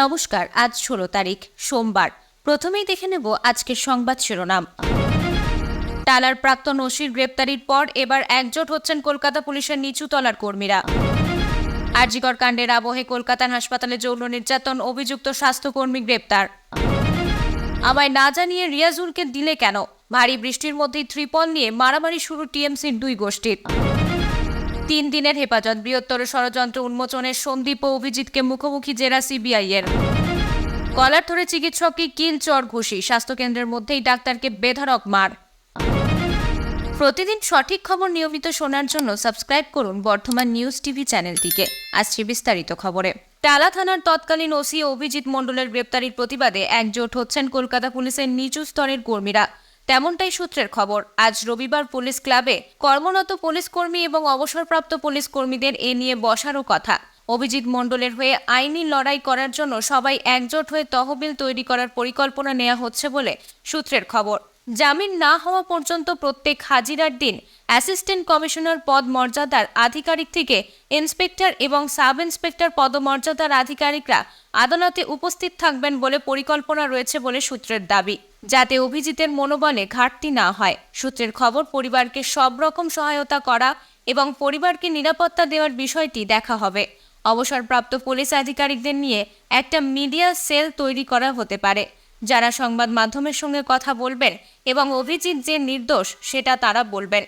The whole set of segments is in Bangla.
নমস্কার, আজ ষোলো তারিখ, সোমবার। প্রথমেই দেখে নেব আজকের সংবাদ শিরোনাম। টালার প্রাক্তন ওসির গ্রেপ্তারির পর এবার একজোট হচ্ছেন কলকাতা পুলিশের নিচু তলার কর্মীরা। আরজিকর কাণ্ডের আবহে কলকাতার হাসপাতালে যৌন নির্যাতন, অভিযুক্ত স্বাস্থ্যকর্মী গ্রেপ্তার। আমায় না জানিয়ে রিয়াজুলকে দিলে কেন? ভারী বৃষ্টির মধ্যেই ত্রিপল নিয়ে মারামারি শুরু টিএমসির দুই গোষ্ঠীর। তিন দিনের হেফাজত। বৃহত্তর ষড়যন্ত্র উন্মোচনের সন্দীপ ও অভিজিৎকে মুখোমুখি জেরা সিবিআই এর কলার ধরে চিকিৎসককে কিল চর ঘুষি? স্বাস্থ্যকেন্দ্রের মধ্যেই ডাক্তারকে বেধড়ক মার। প্রতিদিন সঠিক খবর নিয়মিত শোনার জন্য সাবস্ক্রাইব করুন বর্ধমান নিউজ টিভি চ্যানেলটিকে। আসছে বিস্তারিত খবরে। টালা থানার তৎকালীন ওসি অভিজিৎ মণ্ডলের গ্রেপ্তারির প্রতিবাদে একজোট হচ্ছেন কলকাতা পুলিশের নিচু স্তরের কর্মীরা। তেমনটাই সূত্রের খবর, আজ রবিবার পুলিশ ক্লাবে কর্মরত পুলিশ কর্মী এবং অবসরপ্রাপ্ত পুলিশ কর্মীদের এ নিয়ে বসারও কথা। অভিজিৎ মণ্ডলের হয়ে আইনি লড়াই করার জন্য সবাই একজোট হয়ে তহবিল তৈরি করার পরিকল্পনা নেওয়া হচ্ছে বলে সূত্রের খবর। জামিন না হওয়া পর্যন্ত প্রত্যেক হাজিরার দিন অ্যাসিস্ট্যান্ট কমিশনার পদ মর্যাদার আধিকারিক থেকে ইন্সপেক্টর এবং সাব ইন্সপেক্টর পদমর্যাদার আধিকারিকরা আদালতে উপস্থিত থাকবেন বলে পরিকল্পনা রয়েছে বলে সূত্রের দাবি, যাতে অভিজিতের মনোবলে ঘাটতি না হয়। সূত্রের খবর, পরিবারকে সব রকম সহায়তা করা এবং পরিবারকে নিরাপত্তা দেওয়ার বিষয়টি দেখা হবে। অবসরপ্রাপ্ত পুলিশ আধিকারিকদের নিয়ে একটা মিডিয়া সেল তৈরি করা হতে পারে। যারা সংবাদ মাধ্যমের সঙ্গে কথা বলবেন এবং অভিজিৎ যে নির্দোষ, সেটা তারা বলবেন।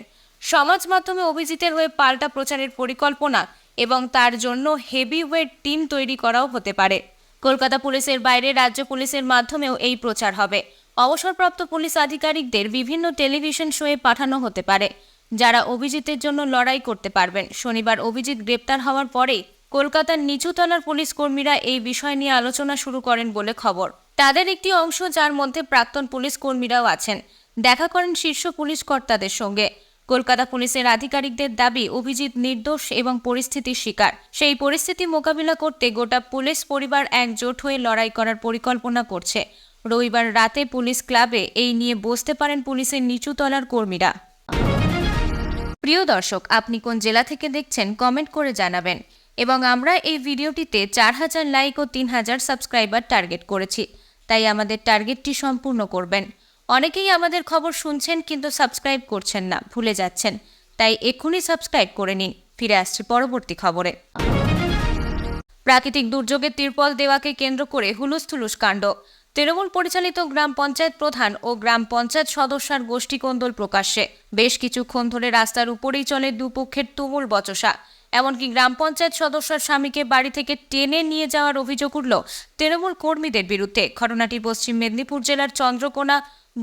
সমাজ মাধ্যমে অভিজিতের হয়ে পাল্টা প্রচারের পরিকল্পনা এবং তার জন্য হেভিওয়েট টিম তৈরি করাও হতে পারে। কলকাতা পুলিশের বাইরে রাজ্য পুলিশের মাধ্যমেও এই প্রচার হবে। অবসরপ্রাপ্ত পুলিশ আধিকারিকদের বিভিন্ন টেলিভিশন শোয়ে পাঠানো হতে পারে। যারা অভিজিতের জন্য লড়াই করতে পারবেন। শনিবার অভিজিৎ গ্রেপ্তার হওয়ার পরেই কলকাতার নিচুতলার পুলিশ কর্মীরা এই বিষয় নিয়ে আলোচনা শুরু করেন বলে খবর। তাদের একটি অংশ, যার মধ্যে প্রাক্তন পুলিশ কর্মীরাও আছেন। দেখা করেন শীর্ষ পুলিশ কর্তাদের সঙ্গে। কলকাতা পুলিশের আধিকারিকদের দাবি, অভিজিৎ নির্দোষ এবং পরিস্থিতির শিকার। সেই পরিস্থিতি মোকাবিলা করতে গোটা পুলিশ পরিবার একজোট হয়ে লড়াই করার পরিকল্পনা করছে। রবিবার রাতে পুলিশ ক্লাবে এই নিয়ে বসতে পারেন পুলিশের নিচুতলার কর্মীরা। প্রিয় দর্শক, আপনি কোন জেলা থেকে দেখছেন কমেন্ট করে জানাবেন। এবং আমরা এই ভিডিওটিতে চার হাজার লাইক ও তিন হাজার সাবস্ক্রাইবার টার্গেট করেছি। তাই আমাদের টার্গেটটি সম্পূর্ণ করবেন। অনেকেই আমাদের খবর শুনছেন কিন্তু সাবস্ক্রাইব করছেন না, ভুলে যাচ্ছেন। তাই এক্ষুনি সাবস্ক্রাইব করে নিন। ফিরে আসছি পরবর্তী খবরে। প্রাকৃতিক দুর্যোগে তিরপল দেওয়াকে কেন্দ্র করে হুলুস্থুলুস কাণ্ড। তৃণমূল পরিচালিত গ্রাম পঞ্চায়েত প্রধান ও গ্রাম পঞ্চায়েত সদস্যার গোষ্ঠীকন্দল প্রকাশ্যে। বেশ কিছুক্ষণ ধরে রাস্তার উপরেই চলে দুপক্ষের তুমুল বচসা। এমনকি গ্রাম পঞ্চায়েত সদস্যের স্বামীকে বাড়ি থেকে টেনে নিয়ে যাওয়ার অভিযোগ উঠল তৃণমূল কর্মীদের বিরুদ্ধে। ঘটনাটি পশ্চিম মেদিনীপুর জেলার চন্দ্রকোনা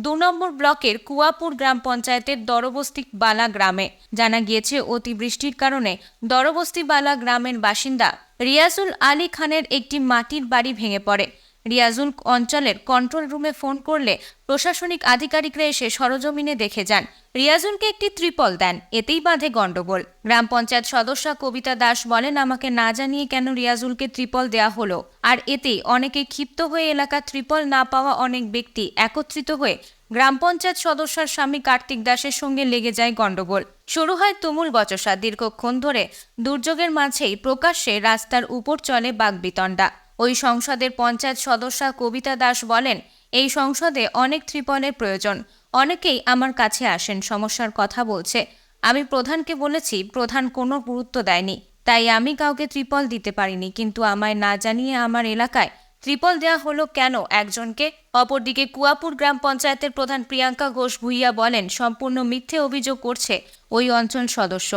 দু নম্বর ব্লকের কুয়াপুর গ্রাম পঞ্চায়েতের দরবস্তি বালা গ্রামে। জানা গিয়েছে, অতিবৃষ্টির কারণে দরবস্তি বালা গ্রামের বাসিন্দা রিয়াজুল আলী খানের একটি মাটির বাড়ি ভেঙে পড়ে। রিয়াজুল অঞ্চলের কন্ট্রোল রুমে ফোন করলে প্রশাসনিক আধিকারিকরা এসে সরজমিনে দেখে যান। রিয়াজুলকে একটি ত্রিপল দেন, এতেই বাঁধে গণ্ডগোল। গ্রাম পঞ্চায়েত সদস্য কবিতা দাস বলেন, আমাকে না জানিয়ে কেন রিয়াজুলকে ত্রিপল দেয়া হলো? আর এতেই অনেকে ক্ষিপ্ত হয়ে এলাকা ত্রিপল না পাওয়া অনেক ব্যক্তি একত্রিত হয়ে গ্রাম পঞ্চায়েত সদস্যার স্বামী কার্তিক দাসের সঙ্গে লেগে যায় গণ্ডগোল। শুরু হয় তুমুল বচসা। দীর্ঘক্ষণ ধরে দুর্যোগের মাঝেই প্রকাশ্যে রাস্তার উপর চলে বাগবিতণ্ডা। ওই সংসদের পঞ্চায়েত সদস্যা কবিতা দাস বলেন, এই সংসদে অনেক ত্রিপলের প্রয়োজন। অনেকেই আমার কাছে আসেন, সমস্যার কথা বলছে। আমি প্রধানকে বলেছি, প্রধান কোনো গুরুত্ব দেয়নি। তাই আমি কাউকে ত্রিপল দিতে পারিনি। কিন্তু আমায় না জানিয়ে আমার এলাকায় ত্রিপল দেওয়া হলো কেন একজনকে? অপরদিকে কুয়াপুর গ্রাম পঞ্চায়েতের প্রধান প্রিয়াঙ্কা ঘোষ ভুইয়া বলেন, সম্পূর্ণ মিথ্যে অভিযোগ করছে ওই অঞ্চল সদস্য।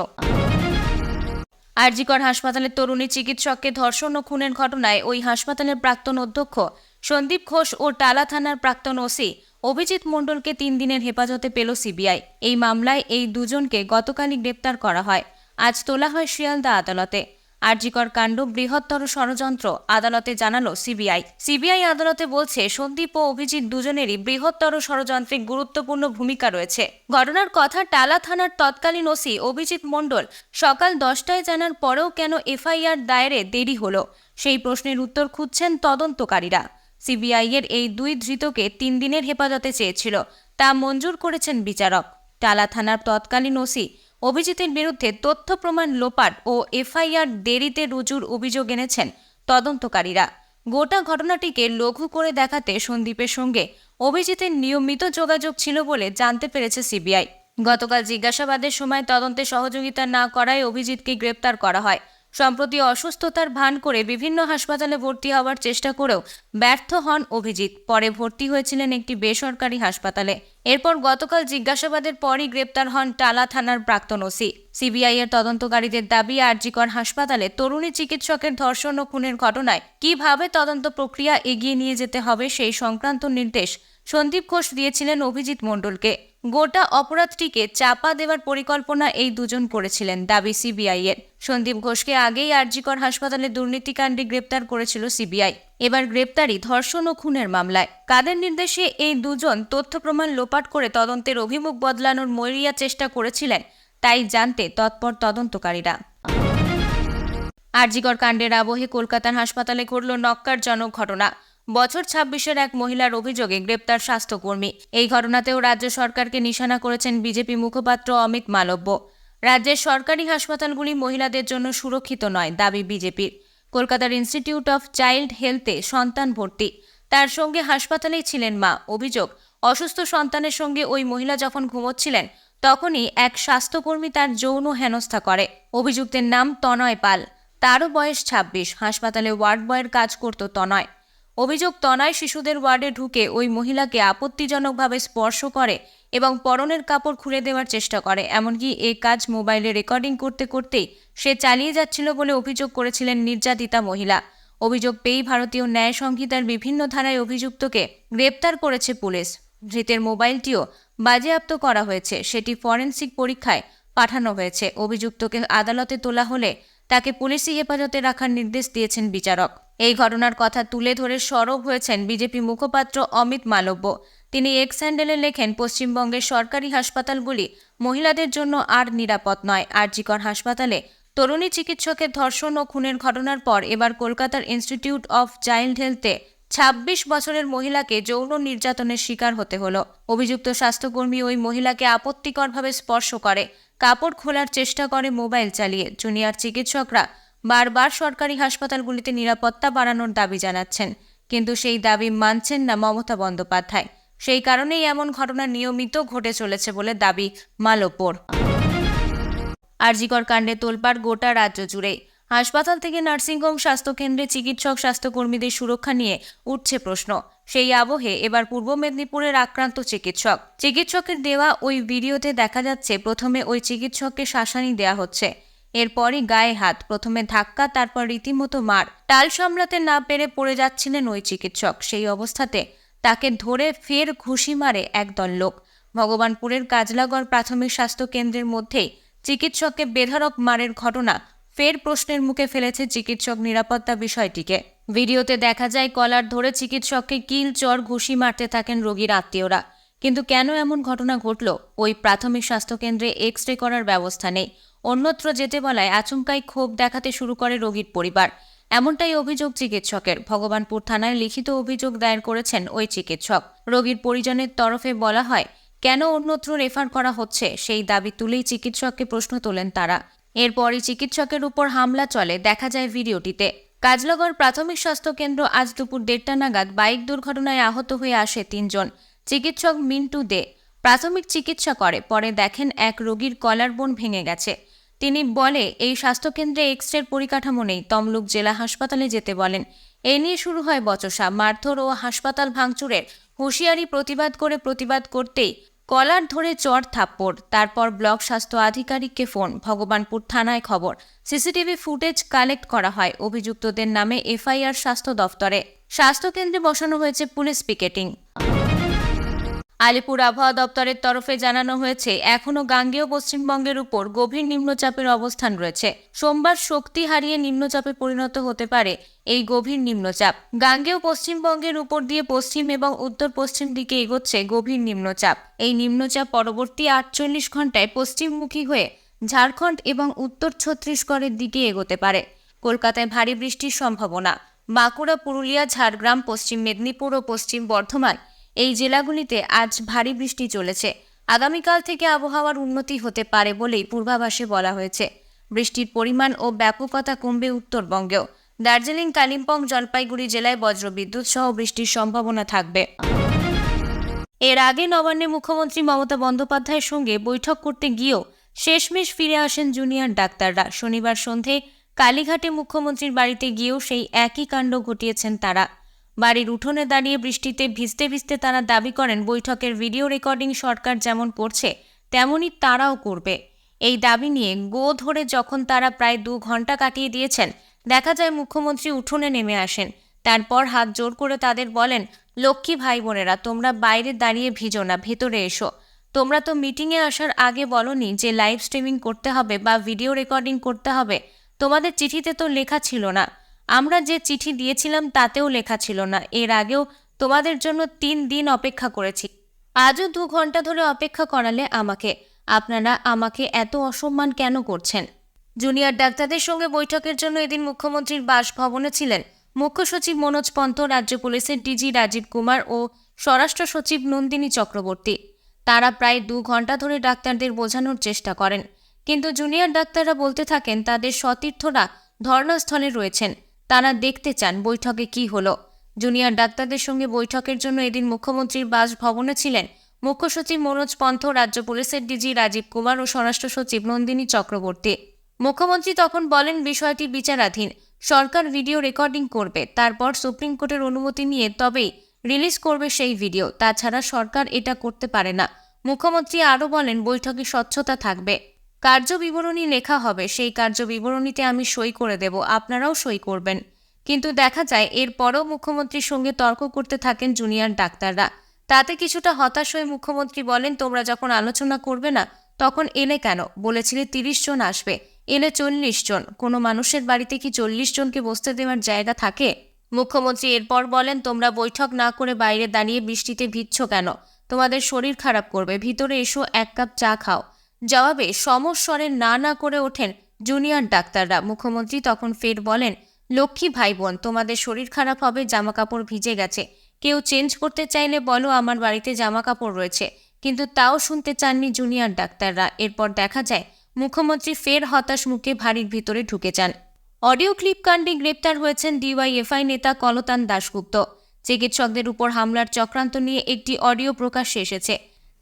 আরজিকর হাসপাতালের তরুণী চিকিৎসককে ধর্ষণ ও খুনের ঘটনায় ওই হাসপাতালের প্রাক্তন অধ্যক্ষ সন্দীপ ঘোষ ও টালা থানার প্রাক্তন ওসি অভিজিৎ মণ্ডলকে তিন দিনের হেফাজতে পেল সিবিআই। এই মামলায় এই দুজনকে গতকালই গ্রেপ্তার করা হয়। আজ তোলা হয় শিয়ালদা আদালতে। আরজিকর কাণ্ড, বৃহত্তর ষড়যন্ত্র, আদালতে জানালো সিবিআই। সিবিআই আদালতে বলছে, সন্দীপ ও অভিজিৎ দুজনেরই বৃহত্তর ষড়যন্ত্রে গুরুত্বপূর্ণ ভূমিকা রয়েছে। ঘটনার কথা টালা থানার তৎকালীন ওসি অভিজিৎ মণ্ডল সকাল দশটায় জানার পরেও কেন এফআইআর দায়েরে দেরি হলো? সেই প্রশ্নের উত্তর খুঁজছেন তদন্তকারীরা। সিবিআই এর এই দুই ধৃতকে তিন দিনের হেফাজতে চেয়েছিল, তা মঞ্জুর করেছেন বিচারক। টালা থানার তৎকালীন ওসি অভিজিতের বিরুদ্ধে তথ্য প্রমাণ লোপাট ও এফআইআর দেরিতে রুজুর অভিযোগ এনেছেন তদন্তকারীরা। গোটা ঘটনাটিকে লঘু করে দেখাতে সন্দীপের সঙ্গে অভিজিতের নিয়মিত যোগাযোগ ছিল বলে জানতে পেরেছে সিবিআই। গতকাল জিজ্ঞাসাবাদের সময় তদন্তে সহযোগিতা না করায় অভিজিৎকে গ্রেপ্তার করা হয়। সম্প্রতি অসুস্থতার ভান করে বিভিন্ন হাসপাতালে ভর্তি হওয়ার চেষ্টা করেও ব্যর্থ হন অভিজিৎ। পরে ভর্তি হয়েছিলেন একটি বেসরকারি হাসপাতালে। এরপর গতকাল জিজ্ঞাসাবাদের পরই গ্রেপ্তার হন টালা থানার প্রাক্তন ওসি। সিবিআই এর তদন্তকারীদের দাবি, আরজিকর হাসপাতালে তরুণী চিকিৎসকের ধর্ষণ ও খুনের ঘটনায় কীভাবে তদন্ত প্রক্রিয়া এগিয়ে নিয়ে যেতে হবে সেই সংক্রান্ত নির্দেশ সন্দীপ ঘোষ দিয়েছিলেন অভিজিৎ মণ্ডলকে। গোটা অপরাধটিকে চাপা দেওয়ার পরিকল্পনা এই দুজন করেছিলেন, দাবি সিবিআই এর। সন্দীপ ঘোষকে আগেই আরজিকর হাসপাতালে দুর্নীতিকাণ্ডে গ্রেপ্তার করেছিল সিবিআই। এবার গ্রেপ্তারি ধর্ষণ ও খুনের মামলায়। কাদের নির্দেশে এই দুজন তথ্য প্রমাণ লোপাট করে তদন্তের অভিমুখ বদলানোর মরিয়া চেষ্টা করেছিলেন, তাই জানতে তৎপর তদন্তকারীরা। আরজিকর কাণ্ডের আবহে কলকাতার হাসপাতালে ঘটল নক্কারজনক ঘটনা। বছর ছাব্বিশের এক মহিলার অভিযোগে গ্রেপ্তার স্বাস্থ্যকর্মী। এই ঘটনাতেও রাজ্য সরকারকে নিশানা করেছেন বিজেপি মুখপাত্র অমিত মালব্য। রাজ্যের সরকারি হাসপাতালগুলি মহিলাদের জন্য সুরক্ষিত নয়, দাবি বিজেপির। কলকাতার ইনস্টিটিউট অফ চাইল্ড হেলথে সন্তান ভর্তি। তার সঙ্গে হাসপাতালেই ছিলেন মা। অভিযোগ, অসুস্থ সন্তানের সঙ্গে ওই মহিলা যখন ঘুমোচ্ছিলেন, তখনই এক স্বাস্থ্যকর্মী তার যৌন হেনস্থা করে। অভিযুক্তের নাম তনয় পাল। তারও বয়স ছাব্বিশ। হাসপাতালে ওয়ার্ড বয়ের কাজ করত তনয়। অভিযোগ তনায় শিশুদের ওয়ার্ডে ঢুকে ওই মহিলাকে আপত্তিজনকভাবে স্পর্শ করে এবং পরনের কাপড় খুলে দেওয়ার চেষ্টা করে। এমনকি এ কাজ মোবাইলে রেকর্ডিং করতে করতেই সে চালিয়ে যাচ্ছিল বলে অভিযোগ করেছিলেন নির্যাতিতা মহিলা। অভিযোগ পেয়েই ভারতীয় ন্যায় সংহিতার বিভিন্ন ধারায় অভিযুক্তকে গ্রেপ্তার করেছে পুলিশ। ধৃতের মোবাইলটিও বাজেয়াপ্ত করা হয়েছে। সেটি ফরেন্সিক পরীক্ষায় পাঠানো হয়েছে। অভিযুক্তকে আদালতে তোলা হলে তাকে পুলিশি হেফাজতে রাখার নির্দেশ দিয়েছেন বিচারক। এই ঘটনার কথা তুলে ধরে সরব হয়েছেন বিজেপি মুখপাত্র অমিত মালব্য। তিনি এক্স হ্যান্ডেলে লেখেন, পশ্চিমবঙ্গের সরকারি হাসপাতালগুলি মহিলাদের জন্য আর নিরাপদ নয়। আরজিকর হাসপাতালে তরুণী চিকিৎসকের ধর্ষণ ও খুনের ঘটনার পর এবার কলকাতার ইনস্টিটিউট অফ চাইল্ড হেলথে ছাব্বিশ বছরের মহিলাকে যৌন নির্যাতনের শিকার হতে হলো। অভিযুক্ত স্বাস্থ্যকর্মী ওই মহিলাকে আপত্তিকরভাবে স্পর্শ করে, কাপড় খোলার চেষ্টা করে মোবাইল চালিয়ে। জুনিয়র চিকিৎসকরা বারবার সরকারি হাসপাতালগুলিতে নিরাপত্তা বাড়ানোর দাবি জানাচ্ছেন। কিন্তু সেই দাবি মানছেন না মমতা বন্দ্যোপাধ্যায়। সেই কারণেই এমন ঘটনা নিয়মিত ঘটে চলেছে বলে দাবি মালোপোর। আরজিকর কাণ্ডে তোলপাড় গোটা রাজ্য জুড়ে। হাসপাতাল থেকে নার্সিংহোম স্বাস্থ্যকেন্দ্রে চিকিৎসক, স্বাস্থ্যকর্মীদের সুরক্ষা নিয়ে উঠছে প্রশ্ন। সেই আবহে এবার পূর্ব মেদিনীপুরের আক্রান্ত চিকিৎসক। চিকিৎসকের দেওয়া ওই ভিডিওতে দেখা যাচ্ছে, প্রথমে ওই চিকিৎসককে শাসানি দেয়া হচ্ছে। এরপরই গায়ে হাত, প্রথমে ধাক্কা, তারপর রীতিমতো মার। টাল সামলাতে না পেরে পড়ে যাচ্ছিলেন ওই চিকিৎসক। সেই অবস্থাতে তাকে ধরে ফের ঘুষি মারে একদল লোক। ভগবানপুরের কাজলাগড় প্রাথমিক স্বাস্থ্য কেন্দ্রের মধ্যেই চিকিৎসককে বেধড়ক মারের ঘটনা ফের প্রশ্নের মুখে ফেলেছে চিকিৎসক নিরাপত্তা বিষয়টিকে। ভিডিওতে দেখা যায়, কলার ধরে চিকিৎসককে কিল, চর, ঘুষি মারতে থাকেন রোগীর আত্মীয়রা। কিন্তু কেন এমন ঘটনা ঘটল? ওই প্রাথমিক স্বাস্থ্যকেন্দ্রে এক্স রে করার ব্যবস্থা নেই। অন্যত্র যেতে বলায় আচমকাই ক্ষোভ দেখাতে শুরু করে রোগীর পরিবার। এমনটাই অভিযোগ চিকিৎসকের। ভগবানপুর থানায় লিখিত অভিযোগ দায়ের করেছেন ওই চিকিৎসক। রোগীর পরিজনের তরফে বলা হয়, কেন অন্যত্র রেফার করা হচ্ছে? সেই দাবি তুলেই চিকিৎসককে প্রশ্ন তোলেন তারা। এরপরই চিকিৎসকের উপর হামলা চলে, দেখা যায় ভিডিওটিতে। কাজলগড় প্রাথমিক স্বাস্থ্য কেন্দ্র আজ দুপুর দেড়টা নাগাদ বাইক দুর্ঘটনায় আহত হয়ে আসে তিনজন। চিকিৎসক মিন্টু দে প্রাথমিক চিকিৎসা করে, পরে দেখেন এক রোগীর কলার বোন ভেঙে গেছে। তিনি বলে, এই স্বাস্থ্যকেন্দ্রে এক্স রের পরিকাঠামো নেই। তমলুক জেলা হাসপাতালে যেতে বলেন। এ নিয়ে শুরু হয় বচসা। মারধর ও হাসপাতাল ভাঙচুরের হুঁশিয়ারি প্রতিবাদ করে প্রতিবাদ করতেই কলার ধরে চর থাপ্পড়। তারপর ব্লক স্বাস্থ্য আধিকারিককে ফোন। ভগবানপুর থানায় খবর। সিসিটিভি ফুটেজ কালেক্ট করা হয়। অভিযুক্তদের নামে এফআইআর স্বাস্থ্য দফতরে। স্বাস্থ্যকেন্দ্রে বসানো হয়েছে পুলিশ পিকেটিং। আলিপুর আবহাওয়া দপ্তরের তরফে জানানো হয়েছে, এখনও গাঙ্গেয় পশ্চিমবঙ্গের উপর গভীর নিম্নচাপের অবস্থান রয়েছে। সোমবার শক্তি হারিয়ে নিম্নচাপে পরিণত হতে পারে এই গভীর নিম্নচাপ। গাঙ্গেয় পশ্চিমবঙ্গের উপর দিয়ে পশ্চিম এবং উত্তর পশ্চিম দিকে এগোচ্ছে গভীর নিম্নচাপ। এই নিম্নচাপ পরবর্তী আটচল্লিশ ঘন্টায় পশ্চিমমুখী হয়ে ঝাড়খণ্ড এবং উত্তর ছত্তিশগড়ের দিকে এগোতে পারে। কলকাতায় ভারী বৃষ্টির সম্ভাবনা। বাঁকুড়া, পুরুলিয়া, ঝাড়গ্রাম, পশ্চিম মেদিনীপুর ও পশ্চিম বর্ধমান এই জেলাগুলিতে আজ ভারী বৃষ্টি চলেছে। আগামীকাল থেকে আবহাওয়ার উন্নতি হতে পারে বলেই পূর্বাভাসে বলা হয়েছে। বৃষ্টির পরিমাণ ও ব্যাপকতা কমবে উত্তরবঙ্গেও। দার্জিলিং, কালিম্পং, জলপাইগুড়ি জেলায় বজ্রবিদ্যুৎ সহ বৃষ্টির সম্ভাবনা থাকবে। এর আগে নবান্নে মুখ্যমন্ত্রী মমতা বন্দ্যোপাধ্যায়ের সঙ্গে বৈঠক করতে গিয়েও শেষমেশ ফিরে আসেন জুনিয়র ডাক্তাররা। শনিবার সন্ধে কালীঘাটে মুখ্যমন্ত্রীর বাড়িতে গিয়েও সেই একই কাণ্ড ঘটিয়েছেন তারা। বাড়ির উঠোনে দাঁড়িয়ে বৃষ্টিতে ভিজতে ভিজতে তারা দাবি করেন, বৈঠকের ভিডিও রেকর্ডিং সরকার যেমন করছে, তেমনই তারাও করবে। এই দাবি নিয়ে গো ধরে যখন তারা প্রায় দু ঘণ্টা কাটিয়ে দিয়েছেন, দেখা যায় মুখ্যমন্ত্রী উঠোনে নেমে আসেন। তারপর হাত জোর করে তাদের বলেন, লক্ষ্মী ভাই বোনেরা তোমরা বাইরে দাঁড়িয়ে ভিজো না, ভেতরে এসো। তোমরা তো মিটিংয়ে আসার আগে বলনি যে লাইভ স্ট্রিমিং করতে হবে বা ভিডিও রেকর্ডিং করতে হবে। তোমাদের চিঠিতে তো লেখা ছিল না। আমরা যে চিঠি দিয়েছিলাম তাতেও লেখা ছিল না। এর আগেও তোমাদের জন্য তিন দিন অপেক্ষা করেছি। আজও দু ঘণ্টা ধরে অপেক্ষা করালে আমাকে। আপনারা আমাকে এত অসম্মান কেন করছেন? জুনিয়র ডাক্তারদের সঙ্গে বৈঠকের জন্য এদিন মুখ্যমন্ত্রীর বাসভবনে ছিলেন মুখ্য সচিব মনোজ পন্ত রাজ্য পুলিশের ডিজি রাজীব কুমার ও স্বরাষ্ট্র সচিব নন্দিনী চক্রবর্তী। তারা প্রায় দু ঘণ্টা ধরে ডাক্তারদের বোঝানোর চেষ্টা করেন। কিন্তু জুনিয়র ডাক্তাররা বলতে থাকেন, তাদের সতীর্থরা ধর্নাস্থলে রয়েছেন। তারা দেখতে চান বৈঠকে কি হলো। জুনিয়র ডাক্তারদের সঙ্গে বৈঠকের জন্য এদিন মুখ্যমন্ত্রীর বাসভবনে ছিলেন মুখ্য সচিব মনোজ পন্থ, রাজ্য পুলিশের ডিজি রাজীব কুমার ও স্বরাষ্ট্র সচিব নন্দিনী চক্রবর্তী। মুখ্যমন্ত্রী তখন বলেন, বিষয়টি বিচারাধীন। সরকার ভিডিও রেকর্ডিং করবে, তারপর সুপ্রিম কোর্টের অনুমতি নিয়ে তবেই রিলিজ করবে সেই ভিডিও। তাছাড়া সরকার এটা করতে পারে না। মুখ্যমন্ত্রী আরও বলেন, বৈঠকে স্বচ্ছতা থাকবে। কার্য বিবরণী লেখা হবে, সেই কার্য বিবরণীতে আমি সই করে দেব, আপনারাও সই করবেন। কিন্তু দেখা যায়, এরপরও মুখ্যমন্ত্রীর সঙ্গে তর্ক করতে থাকেন জুনিয়র ডাক্তাররা। তাতে কিছুটা হতাশ হয়ে মুখ্যমন্ত্রী বলেন, তোমরা যখন আলোচনা করবে না, তখন এলে কেন? বলেছিলে, তিরিশ জন আসবে, এলে চল্লিশ জন। কোনো মানুষের বাড়িতে কি চল্লিশ জনকে বসতে দেওয়ার জায়গা থাকে? মুখ্যমন্ত্রী এরপর বলেন, তোমরা বৈঠক না করে বাইরে দাঁড়িয়ে বৃষ্টিতে ভিজছ কেন? তোমাদের শরীর খারাপ করবে, ভিতরে এসো, এক কাপ চা খাও। জবাবে সমস্বরে না না করে ওঠেন জুনিয়র ডাক্তাররা। মুখ্যমন্ত্রী তখন ফের বলেন, লক্ষ্মী ভাই বোন তোমাদের শরীর খারাপ হবে জামা কাপড় ভিজে গেছে। কেউ চেঞ্জ করতে চাইলে বলো আমার বাড়িতে জামা কাপড় রয়েছে। কিন্তু তাও শুনতে চাননি জুনিয়র ডাক্তাররা। এরপর দেখা যায়, মুখ্যমন্ত্রী ফের হতাশ মুখে ভারীর ভিতরে ঢুকে যান। অডিও ক্লিপ কাণ্ডে গ্রেপ্তার হয়েছেন ডিওয়াইএফআই নেতা কলতান দাশগুপ্ত। চিকিৎসকদের উপর হামলার চক্রান্ত নিয়ে একটি অডিও প্রকাশ্যে এসেছে।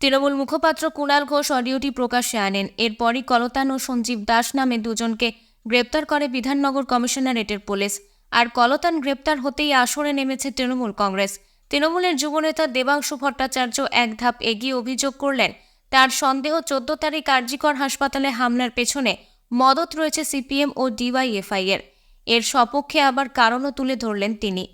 তৃণমূল মুখপাত্র কুণাল ঘোষ অডিওটি প্রকাশ্যে আনেন। এরপরই কলতান ও সঞ্জীব দাস নামে দুজনকে গ্রেপ্তার করে বিধাননগর কমিশনারেটের পুলিশ। আর কলতান গ্রেপ্তার হতেই আসরে নেমেছে তৃণমূল কংগ্রেস। তৃণমূলের যুবনেতা দেবাংশু ভট্টাচার্য এক ধাপ এগিয়ে অভিযোগ করলেন, তার সন্দেহ চোদ্দ তারিখ কার্যিকর হাসপাতালে হামলার পেছনে মদত রয়েছে সিপিএম ও ডিওয়াইএফআই এর। এর সপক্ষে আবার কারণও তুলে ধরলেন তিনি।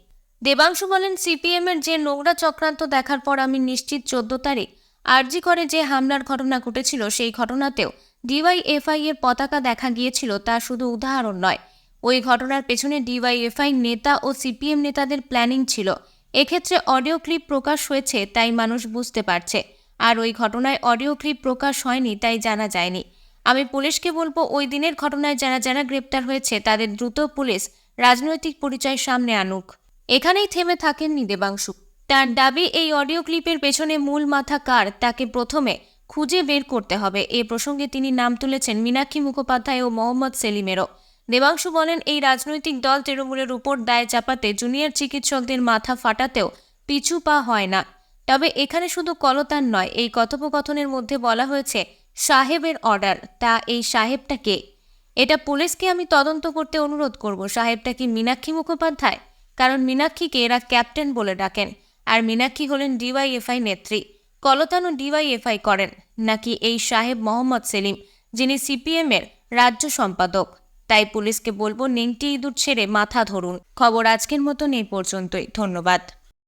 দেবাংশু বলেন, সিপিএম এর যে নোংরা চক্রান্ত দেখার পর আমি নিশ্চিত চোদ্দ তারিখ আরজি করে যে হামলার ঘটনা ঘটেছিল, সেই ঘটনাতেও ডিওয়াইএফআই এর পতাকা দেখা গিয়েছিল, তা শুধু উদাহরণ নয়। ওই ঘটনার পেছনে ডিওয়াইএফআই নেতা ও সিপিএম নেতাদের প্ল্যানিং ছিল। এক্ষেত্রে অডিও ক্লিপ প্রকাশ হয়েছে, তাই মানুষ বুঝতে পারছে। আর ওই ঘটনায় অডিও ক্লিপ প্রকাশ হয়নি, তাই জানা যায়নি। আমি পুলিশকে বলব, ওই দিনের ঘটনায় যারা যারা গ্রেপ্তার হয়েছে, তাদের দ্রুত পুলিশ রাজনৈতিক পরিচয় সামনে আনুক। এখানেই থেমে থাকেননি দেবাংশু। তার দাবি, এই অডিও ক্লিপের পেছনে মূল মাথা কার? তাকে প্রথমে খুঁজে বের করতে হবে। এ প্রসঙ্গে তিনি নাম তুলেছেন মীনাক্ষী মুখোপাধ্যায় ও মোহাম্মদ সেলিমেরও। দেবাংশু বলেন, এই রাজনৈতিক দল তৃণমূলের উপর দায় চাপাতে জুনিয়র চিকিৎসকদের মাথা ফাটাতেও পিছু পা হয় না। তবে এখানে শুধু কলতান নয়, এই কথোপকথনের মধ্যে বলা হয়েছে, সাহেবের অর্ডার। তা এই সাহেবটা কে? এটা পুলিশকে আমি তদন্ত করতে অনুরোধ করব। সাহেবটা কি মীনাক্ষী মুখোপাধ্যায়? কারণ মীনাক্ষীকে এরা ক্যাপ্টেন বলে ডাকেন। আর মীনাক্ষী হলেন ডিওয়াইএফআই নেত্রী। কলতানও ডিওয়াইএফআই করেন, নাকি এই সাহেব মোহাম্মদ সেলিম, যিনি সিপিএমের রাজ্য সম্পাদক। তাই পুলিশকে বলব, নেংটি ইঁদুর ছেড়ে মাথা ধরুন। খবর আজকের মতন এই পর্যন্তই। ধন্যবাদ।